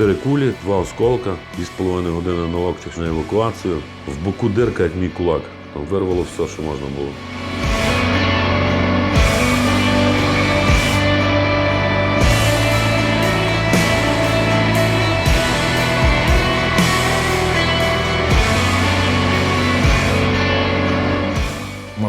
Чотири кулі, два осколка, 2,5 години на локтях на евакуацію. В боку дирка, як мій кулак. Там вирвало все, що можна було.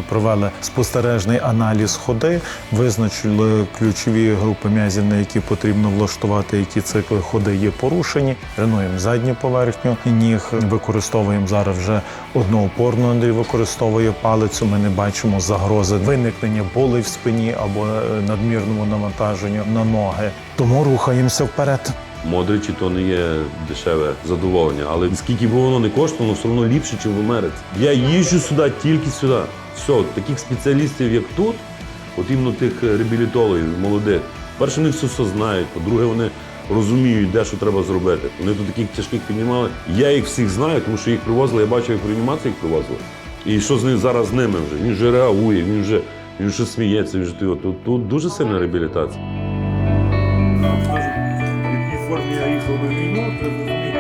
Ми провели спостережний аналіз ходи, визначили ключові групи м'язів, на які потрібно влаштувати, які цикли ходи є порушені. Тренуємо задню поверхню ніг, використовуємо зараз вже одноопорну. Андрій використовує палицю. Ми не бачимо загрози виникнення болей в спині або е, надмірному навантаженню на ноги. Тому рухаємося вперед. Модричі то не є дешеве задоволення, але скільки б воно не коштувало, все одно ліпше, ніж в Америці. Я їжджу сюди, тільки сюди. Все, таких спеціалістів, як тут, от іменно тих е, реабілітологів, молодих. Перше, вони все все знають. По-друге, вони розуміють, де що треба зробити. Вони тут таких тяжких піднімали. Я їх всіх знаю, тому що їх привозили, я бачив, як в їх привозили. І що з ним зараз з ними вже? Він вже реагує, він вже, він вже сміється, він вже тут, тут, дуже сильна реабілітація. Скажуть, в якій формі я їхав на війну,